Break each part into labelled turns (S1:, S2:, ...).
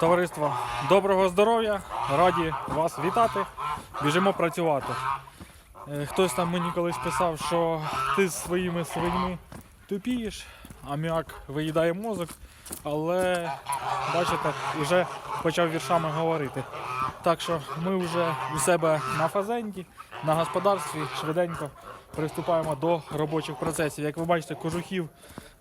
S1: Товариство, доброго здоров'я! Раді вас вітати. Біжимо працювати. Е, Хтось там мені колись писав, що ти з своїми свиньми тупієш, аміак виїдає мозок, але бачите, вже почав віршами говорити. Так що ми вже у себе на фазенді, на господарстві швиденько приступаємо до робочих процесів. Як ви бачите, кожухів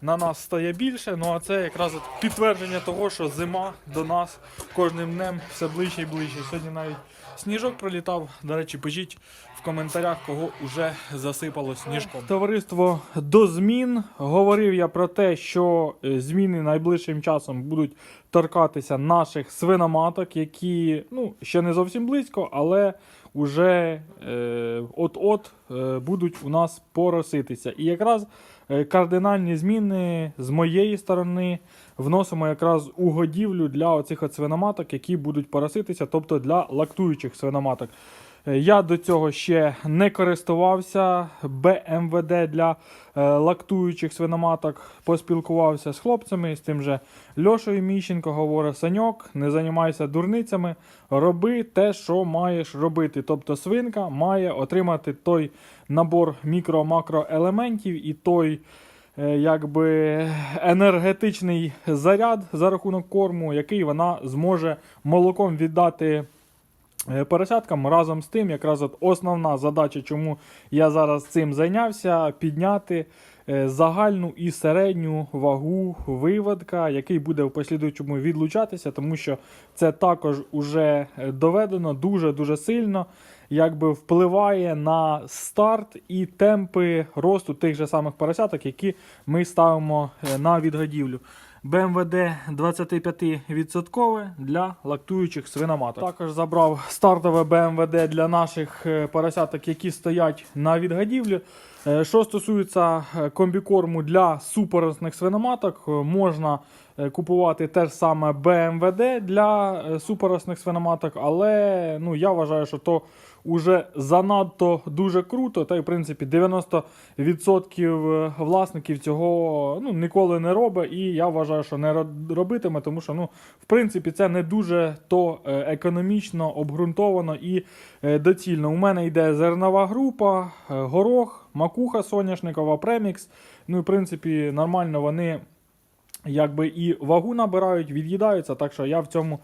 S1: на нас стає більше, ну а це якраз підтвердження того, що зима до нас кожним днем все ближче і ближче. Сьогодні навіть сніжок пролітав. До речі, пишіть в коментарях, кого вже засипало сніжком. Товариство до змін говорив я про те, що е, зміни найближчим часом будуть торкатися наших свиноматок, які ну ще не зовсім близько, але вже е, от-от е, будуть у нас пороситися. І якраз кардинальні зміни з моєї сторони вносимо якраз у годівлю для оцих свиноматок, які будуть пороситися, тобто для лактуючих свиноматок. Е, Я до цього ще не користувався БМВД для е, лактуючих свиноматок. Поспілкувався з хлопцями, з тим же Льошою Міщенко говорить: Саньок, не займайся дурницями, роби те, що маєш робити. Тобто свинка має отримати той набор мікро-макроелементів і той. е, Якби енергетичний заряд за рахунок корму, який вона зможе молоком віддати поросяткам. Разом з тим, якраз от основна задача, чому я зараз цим зайнявся, підняти е, загальну і середню вагу виводка, який буде в послідуючому відлучатися, тому що це також уже е, доведено дуже-дуже сильно. Якби впливає на старт і темпи росту тих же самих поросяток, які ми ставимо е, на відгодівлю. БМВД 25% для лактуючих свиноматок. Також забрав стартове БМВД для наших е, поросяток, які стоять на відгодівлі. Е, Що стосується е, комбікорму для супоросних свиноматок, можна купувати те ж саме БМВД для е, супоросних свиноматок, але ну, я вважаю, що то уже занадто дуже круто. Та й в принципі 90% власників цього ну, ніколи не робить, і я вважаю, що не робитиме, тому що ну, в принципі це не дуже то е, економічно обґрунтовано і е, доцільно. У мене йде зернова група, е, горох, макуха соняшникова, премікс. Ну в принципі нормально вони якби і вагу набирають, від'їдаються, так що я в цьому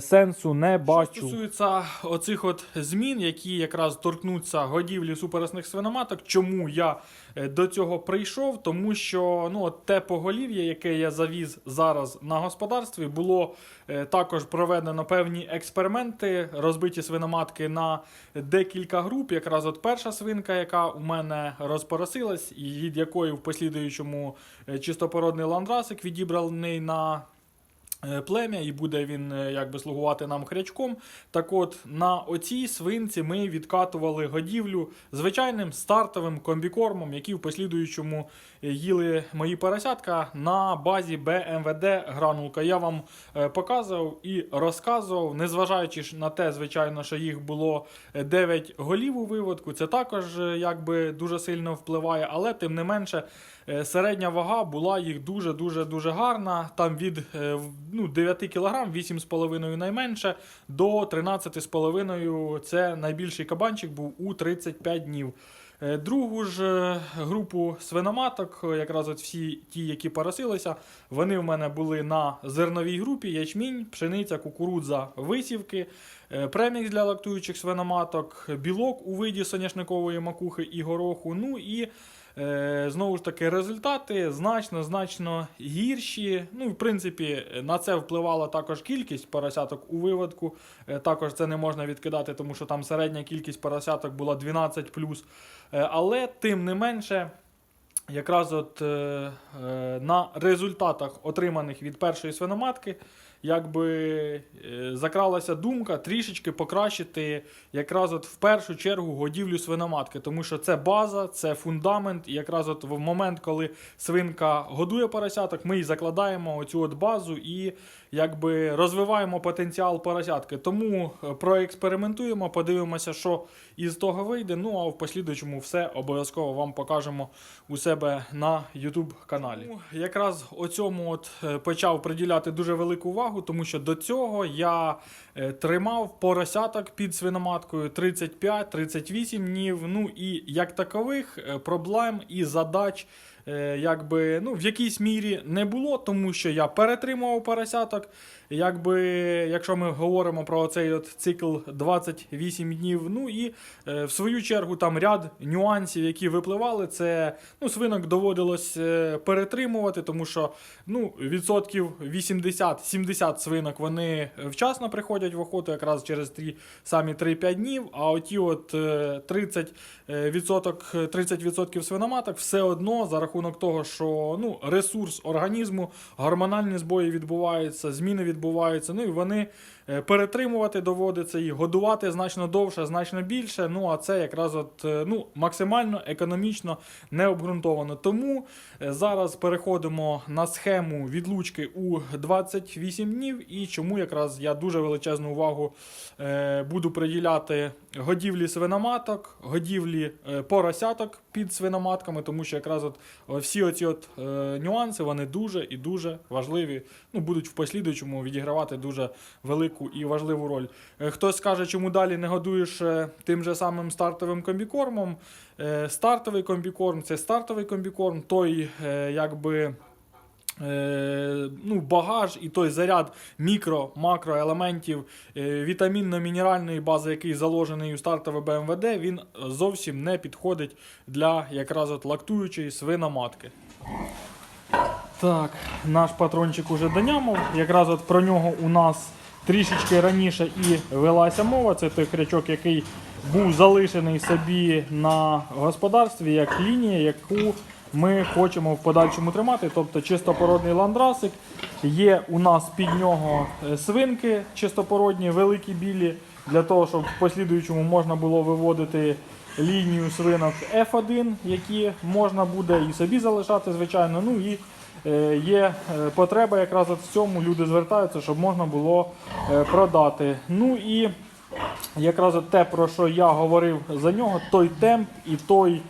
S1: сенсу не бачу. Що стосується оцих от змін, які якраз торкнуться годівлі супересних свиноматок, чому я е, до цього прийшов? Тому що ну, от те поголів'я, яке я завіз зараз на господарстві, було е, також проведено певні експерименти, розбиті свиноматки на декілька груп. Якраз от перша свинка, яка у мене розпоросилась, і від якої в послідуючому е, чистопородний ландрасик відібраний на е, плем'я, і буде він е, якби слугувати нам хрячком. Так от на оцій свинці ми відкатували годівлю звичайним стартовим комбікормом, який в послідуючому е, їли мої поросятка на базі БМВД гранулка. Я вам е, показував і розказував, незважаючи на те, звичайно, що їх було 9 голів у виводку. Це також е, якби дуже сильно впливає, але тим не менше. е, Середня вага була їх дуже дуже дуже гарна. Там від е, ну, 9 кг, 8,5 найменше, до 13,5 це найбільший кабанчик був у 35 днів. Е, Другу ж е, групу свиноматок, е, якраз от всі ті, які поросилися, вони в мене були на зерновій групі: ячмінь, пшениця, кукурудза, висівки, премікс для лактуючих свиноматок, білок у виді соняшникової макухи і гороху. Ну і знову ж таки, результати значно значно гірші. Ну, в принципі, на це впливала також кількість поросяток у виводку. Е, також це не можна відкидати, тому що там середня кількість поросяток була 12 Е, але тим не менше. Якраз от е, е, на результатах, отриманих від першої свиноматки, якби е, закралася думка трішечки покращити якраз от в першу чергу годівлю свиноматки, тому що це база, це фундамент. І якраз от в момент, коли свинка годує поросяток, ми їй закладаємо оцю от базу і якби розвиваємо потенціал поросятки. Тому е, проекспериментуємо, подивимося, що із того вийде. Ну а в послідуючому все обов'язково вам покажемо у себе на YouTube каналі. Ну, якраз оцьому от е, почав приділяти дуже велику увагу, тому що до цього я е, тримав поросяток під свиноматкою 35-38 днів. Ну і як такових е, проблем і задач. Е, Якби ну в якійсь мірі не було, тому що я перетримував поросяток. Якби, якщо ми говоримо про цей от цикл 28 днів, ну і е, в свою чергу там ряд нюансів, які випливали, це ну, свинок доводилось е, перетримувати, тому що ну, відсотків 80-70 свинок вони вчасно приходять в охоту, якраз через ті самі 3-5 днів. А оті от е, 30 е, відсоток, 30% свиноматок все одно за рахунок того, що ну, ресурс організму, гормональні збої відбуваються, зміни відбуваються. Ну і вони е, перетримувати доводиться і годувати значно довше, значно більше. Ну а це якраз от е, ну, максимально економічно не обґрунтовано. Тому е, зараз переходимо на схему відлучки у 28 днів. І чому якраз я дуже величезну увагу е, буду приділяти годівлі свиноматок, годівлі е, поросяток під свиноматками, тому що якраз от е, всі оці от е, нюанси вони дуже і дуже важливі. Ну, будуть в послідуючому відігравати дуже велику і важливу роль. Е, Хтось скаже, чому далі не годуєш е, тим же самим стартовим комбікормом. Е, Стартовий комбікорм це стартовий комбікорм, той е, якби. Е, ну, багаж і той заряд мікро-макроелементів е, вітамінно-мінеральної бази, який заложений у стартове БМВД, він зовсім не підходить для якраз от лактуючої свиноматки. Так, наш патрончик уже донямов. Якраз от про нього у нас трішечки раніше і велася мова. Це той хрячок, який був залишений собі на господарстві як лінія, яку ми хочемо в подальшому тримати. Тобто чистопородний ландрасик. Є у нас під нього е, свинки чистопородні, великі білі, для того, щоб в послідуючому можна було виводити лінію свинок F1, які можна буде і собі залишати, звичайно. Ну і е, є е, потреба якраз в цьому. Люди звертаються, щоб можна було продати. Ну і якраз те, про що я говорив за нього, той темп і той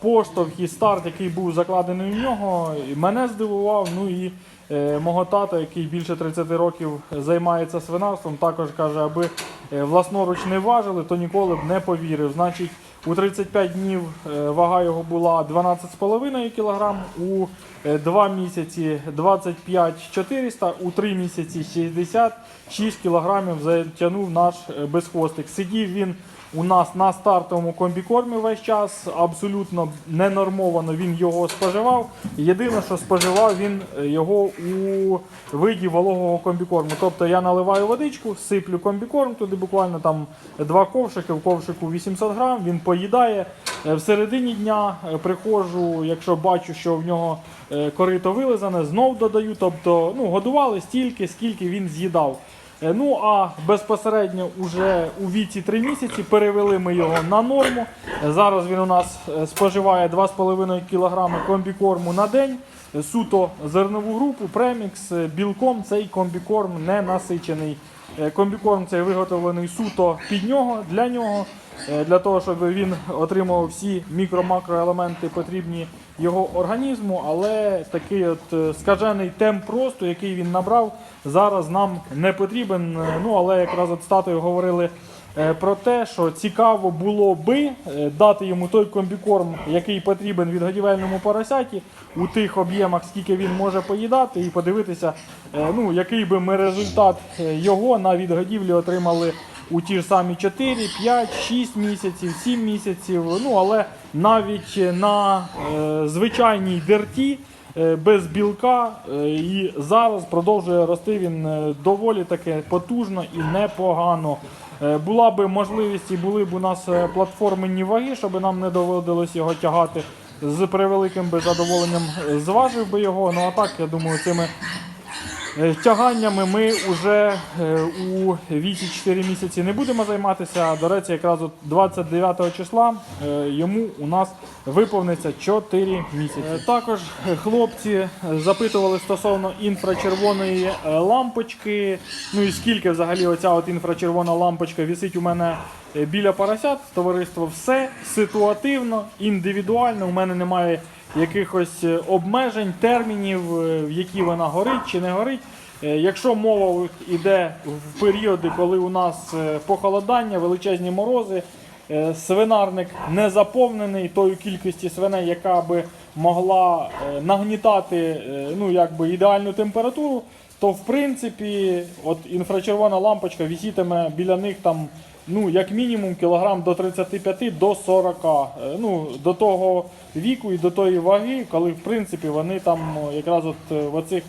S1: поштовх і старт, який був закладений в нього, мене здивував. Ну і е, мого тата, який більше 30 років займається свинарством, також каже, аби е, власноруч не важили, то ніколи б не повірив. Значить, у 35 днів е, вага його була 12,5 кг, у 2 місяці 25 400, у 3 місяці 66 кг затягнув наш е, безхвостик. Сидів він у нас на стартовому комбікормі весь час, абсолютно ненормовано він його споживав. Єдине, що споживав він е, його у виді вологого комбікорму. Тобто я наливаю водичку, сиплю комбікорм, туди буквально там два ковшики, в ковшику 800 грам, він поїдає. Е, В середині дня е, приходжу, якщо бачу, що в нього корито вилизане, знов додаю. Тобто ну, годували стільки, скільки він з'їдав. Е, Ну а безпосередньо уже у віці 3 місяці перевели ми його на норму. Е, Зараз він у нас е, споживає 2,5 кг комбікорму на день. Суто зернову групу, премікс, білком цей комбікорм не насичений. Комбікорм цей виготовлений суто під нього, для нього, для того, щоб він отримував всі мікро-макроелементи потрібні його організму, але такий от е, скажений темп росту, який він набрав, зараз нам не потрібен. Е, Ну, але якраз от з татою говорили е, про те, що цікаво було би е, дати йому той комбікорм, який потрібен відгодівельному поросяті у тих об'ємах, скільки він може поїдати, і подивитися, е, ну, який би ми результат е, його на відгодівлі отримали у ті ж самі 4, 5, 6 місяців, 7 місяців. Ну, але навіть на е, звичайній дерті е, без білка е, і зараз продовжує рости він е, доволі таки потужно і непогано. Е, Була би можливість і були б у нас е, платформенні ваги, щоб нам не доводилось його тягати. З превеликим би задоволенням зважив би його. Ну а так, я думаю, цими Тяганнями ми вже е, у віці 4 місяці не будемо займатися. До речі, якраз от 29 числа е, йому у нас виповниться 4 місяці. Е, Також е, хлопці е, запитували стосовно інфрачервоної е, лампочки. Ну і скільки взагалі оця от інфрачервона лампочка висить у мене е, біля поросят. Товариство все ситуативно, індивідуально. У мене немає якихось е, обмежень, термінів, е, в які вона горить чи не горить. Е, Якщо мова йде в періоди, коли у нас похолодання, величезні морози, свинарник не заповнений тою кількістю свиней, яка би могла нагнітати ну, якби ідеальну температуру, то в принципі от інфрачервона лампочка висітиме біля них там ну, як мінімум кілограм до 35 до 40. Е, Ну, до того віку і до тої ваги, коли в принципі вони там якраз от е, в оцих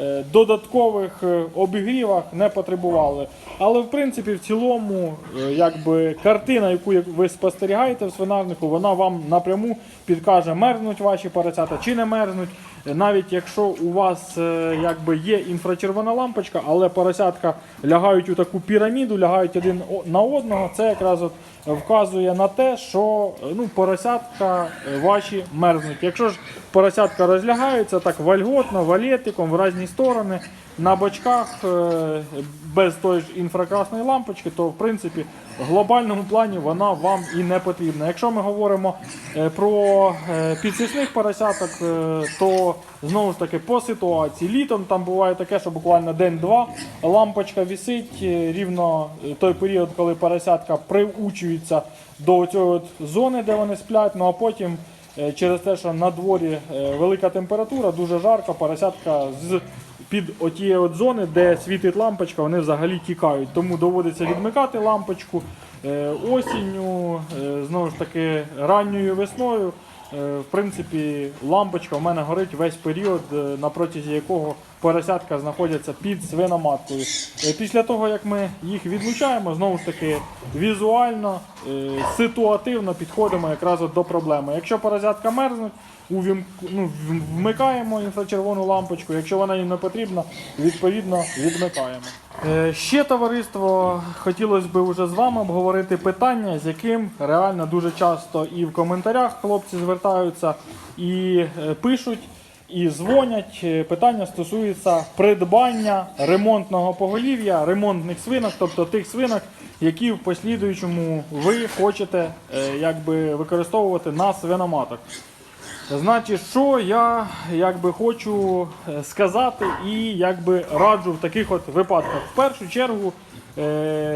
S1: е, додаткових е, обігрівах не потребували. Але в принципі в цілому, е, якби картина, яку як ви спостерігаєте в свинарнику, вона вам напряму підкаже, мерзнуть ваші поросята чи не мерзнуть. Навіть якщо у вас е, якби є інфрачервона лампочка, але поросятка лягають у таку піраміду, лягають один на одного, це якраз от вказує на те, що е, ну, поросятка е, ваші мерзнуть. Якщо ж поросятка розлягаються так вальготно, валетиком, в різні сторони, на бочках е, без тої ж інфракрасної лампочки, то в принципі в глобальному плані вона вам і не потрібна. Якщо ми говоримо е, про е, підсісних поросяток, то знову ж таки по ситуації літом там буває таке, що буквально день-два лампочка висить е, рівно той період, коли поросятка приучуються до цієї зони, де вони сплять. Ну а потім через те, що на дворі е, велика температура, дуже жарко, поросятка з під отієї от зони, де світить лампочка, вони взагалі тікають. Тому доводиться відмикати лампочку е, осінню, е, знову ж таки, ранньою весною. Е, В принципі, лампочка в мене горить весь період, е, на протязі якого поросятка знаходяться під свиноматкою. Е, Після того, як ми їх відлучаємо, знову ж таки візуально, е, ситуативно підходимо якраз до проблеми. Якщо поросятка мерзнуть, ну, вмикаємо інфрачервону лампочку. Якщо вона їм не потрібна, відповідно відмикаємо. Е, Ще товариство хотілося б вже з вами обговорити питання, з яким реально дуже часто і в коментарях хлопці звертаються і пишуть. І дзвонять. Е, Питання стосується придбання ремонтного поголів'я, ремонтних свинок, тобто тих свинок, які в послідуючому ви хочете е, якби, використовувати на свиноматок. Значить, що я якби хочу е, сказати і якби раджу в таких от випадках. В першу чергу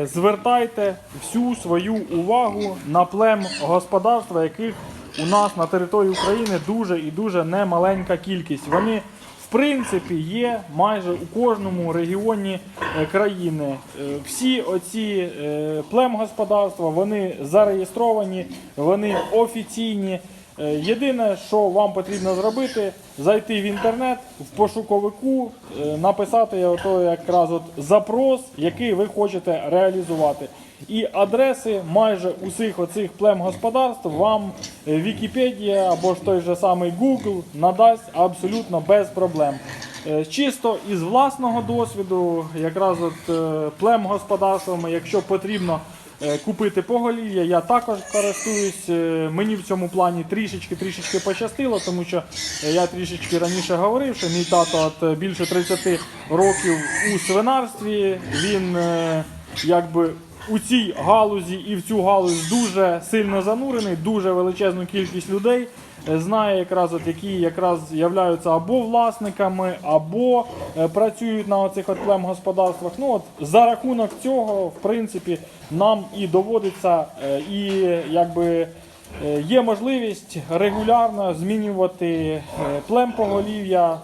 S1: звертайте всю свою увагу на плем господарства, яких у нас на території України дуже і дуже немаленька кількість. Вони в принципі є майже у кожному регіоні е, країни. Е, Всі оці е, племгосподарства вони зареєстровані, вони офіційні. Єдине, що вам потрібно зробити, зайти в інтернет, в пошуковику, написати ото якраз от запрос, який ви хочете реалізувати. І адреси майже усіх оцих племгосподарств вам е, Вікіпедія або ж той же самий Google надасть абсолютно без проблем. Е, Чисто із власного досвіду, якраз от е, племгосподарствами, якщо потрібно купити поголів'я, я також користуюсь. Мені в цьому плані трішечки трішечки пощастило, тому що я трішечки раніше говорив, що мій тато от більше 30 років у свинарстві. Він якби у цій галузі і в цю галузь дуже сильно занурений, дуже величезну кількість людей е, знає якраз от які якраз являються або власниками, або е, працюють на оцих от племгосподарствах. Ну от за рахунок цього, в принципі, нам і доводиться е, і якби. Є можливість регулярно змінювати плем поголів'я,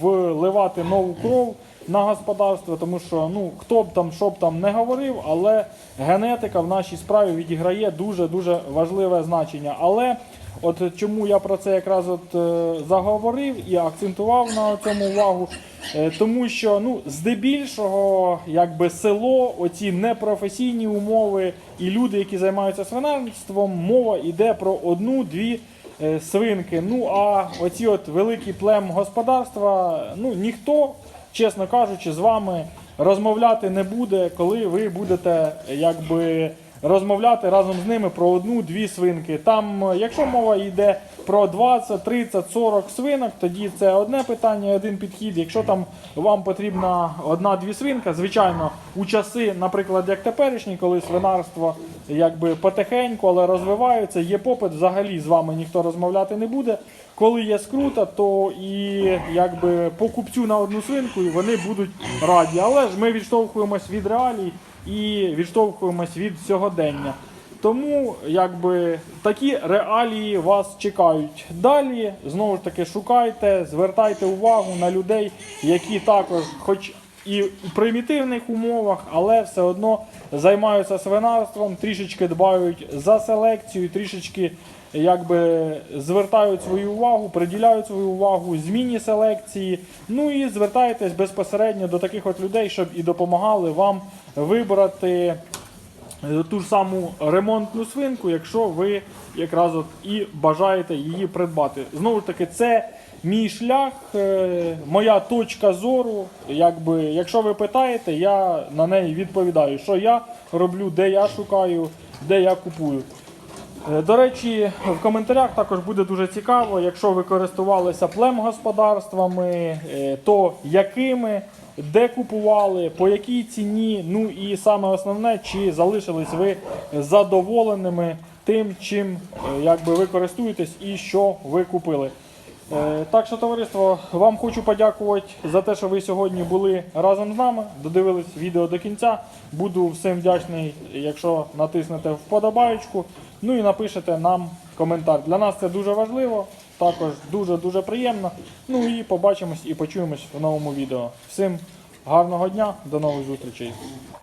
S1: вливати нову кров на господарство, тому що ну хто б там що б там не говорив, але генетика в нашій справі відіграє дуже дуже важливе значення. Але от чому я про це якраз от е, заговорив і акцентував на цьому увагу, Е, тому що ну здебільшого, якби село, оці непрофесійні умови і люди, які займаються свинарством, мова йде про одну-дві е, свинки. Ну а оці от великі плем господарства, ну ніхто чесно кажучи, з вами розмовляти не буде, коли ви будете якби. Розмовляти разом з ними про одну-дві свинки. Там, е, якщо мова йде про 20, 30, 40 свинок, тоді це одне питання, один підхід. Якщо там вам потрібна одна-дві свинка, звичайно, у часи, наприклад, як теперішні, коли свинарство якби потихеньку, але розвивається, є попит, взагалі з вами ніхто розмовляти не буде. Коли є скрута, то і якби покупцю на одну свинку і вони будуть раді. Але ж ми відштовхуємось від реалій і відштовхуємось від сьогодення. Тому якби такі реалії вас чекають. Далі знову ж таки шукайте, звертайте увагу на людей, які також, хоч і в примітивних умовах, але все одно займаються свинарством, трішечки дбають за селекцію, трішечки якби звертають свою увагу, приділяють свою увагу зміні селекції. Ну і звертайтесь безпосередньо до таких от людей, щоб і допомагали вам вибрати е, ту ж саму ремонтну свинку, якщо ви якраз от і бажаєте її придбати. Знову ж таки, це мій шлях, е, моя точка зору. Якби, якщо ви питаєте, я на неї відповідаю, що я роблю, де я шукаю, де я купую. Е, До речі, в коментарях також буде дуже цікаво, якщо ви користувалися племгосподарствами, е, то якими, де купували, по якій ціні. Ну і саме основне, чи залишились ви задоволеними тим, чим е, якби ви користуєтесь і що ви купили. Так що, товариство, вам хочу подякувати за те, що ви сьогодні були разом з нами, додивились відео до кінця. Буду всім вдячний, якщо натиснете вподобаєчку, ну і напишете нам коментар. Для нас це дуже важливо, також дуже-дуже приємно. Ну і побачимось і почуємось в новому відео. Всім гарного дня, до нових зустрічей.